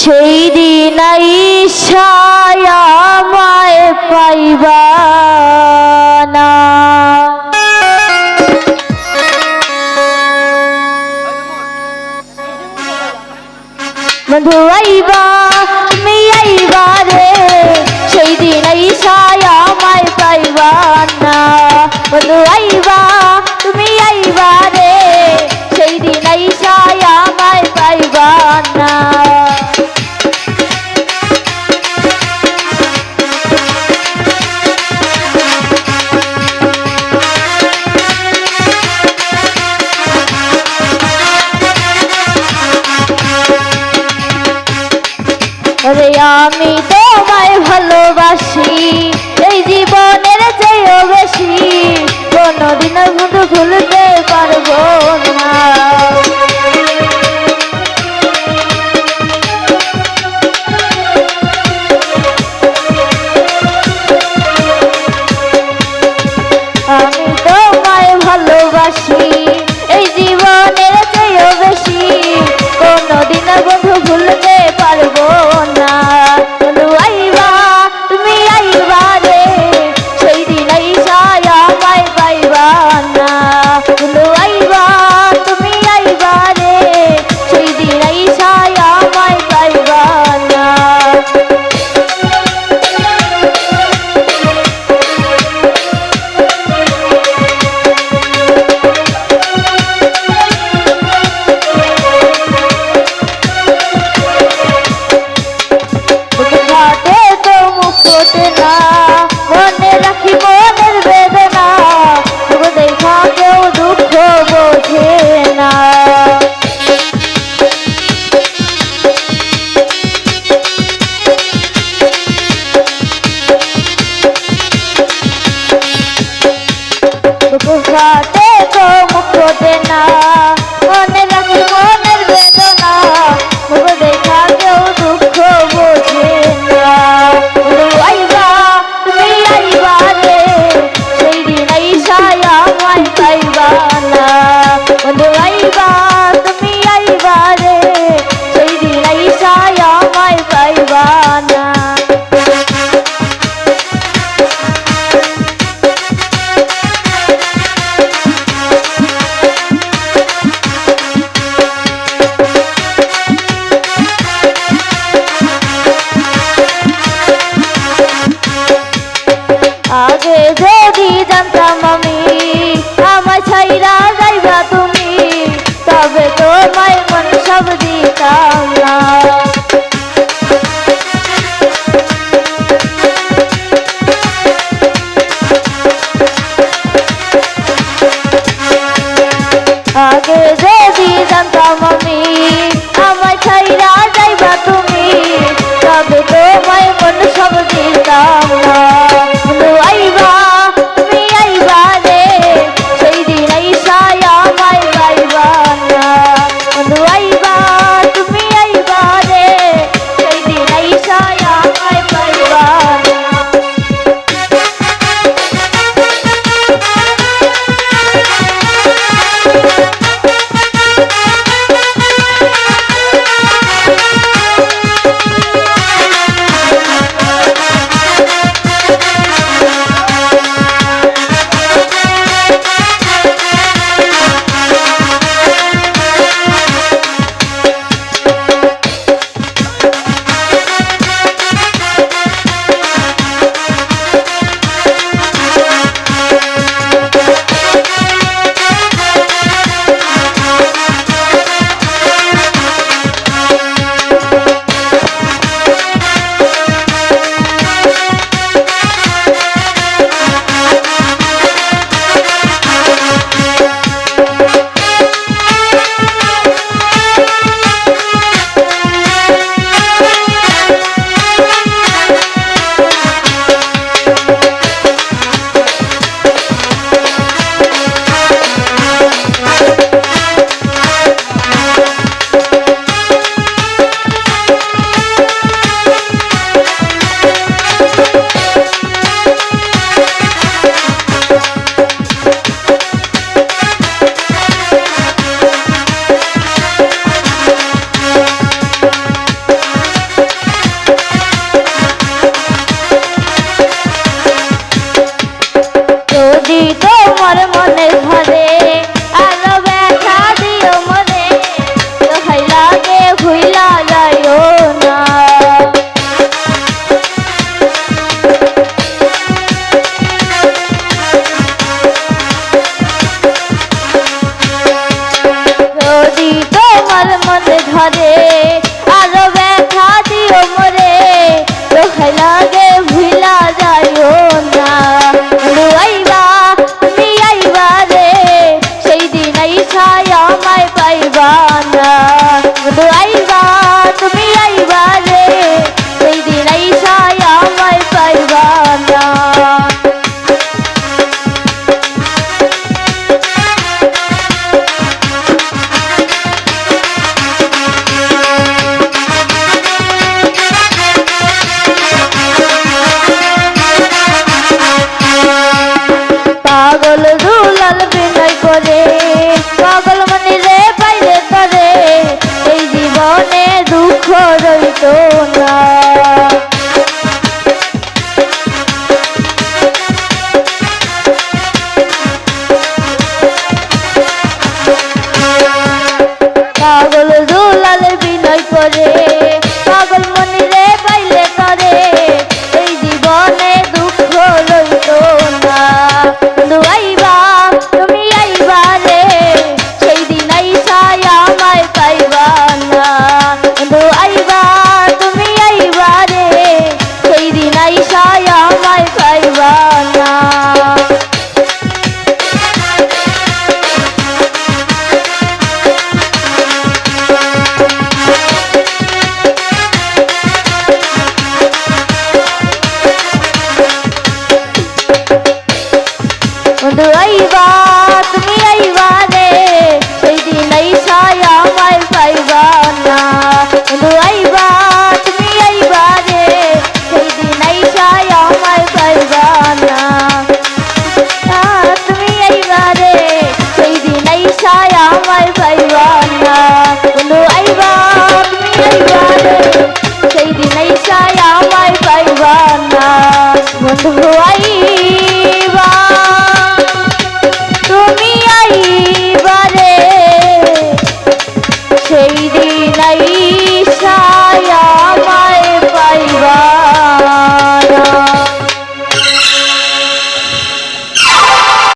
সেই দিন ঈশায় আমায় পাইবা না। আমি তোমায় ভালোবাসি এই জীবনের চেয়েও বেশি। কোনোদিনও বন্ধু ভুলবে Bata. মনে るわいわ、積み合いわ。